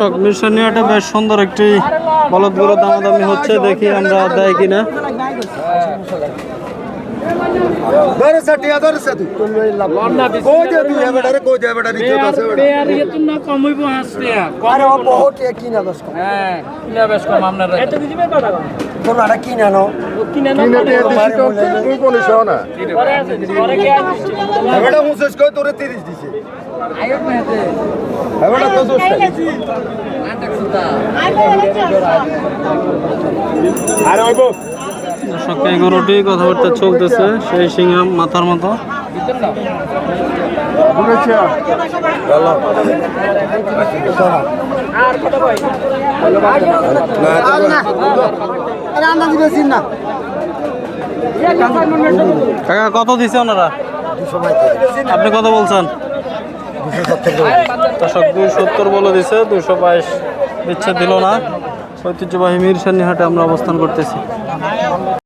দর্শক মিশনীয়টা বেশ সুন্দর একটি বলদ গরু দামাদামি হচ্ছে দেখি আমরা দেয় কিনা তোর আটা কিনা নো কিনে তে দিছি তো তুই কোন শো না এবারে মুসেস কই তোরে 30 দিছে এবারে তো দোষ আরে ওইবো দর্শক এই কথাবার্তা চলতেছে সেই সিংহাম মাথার মতো কাকা, কত দিছে ওনারা? আপনি কত বলছেন? দুই সত্তর বলে দিছে দুশো বাইশ দিচ্ছে, দিল না। ঐতিহ্যবাহী মিরসানি হাটে আমরা অবস্থান করতেছি।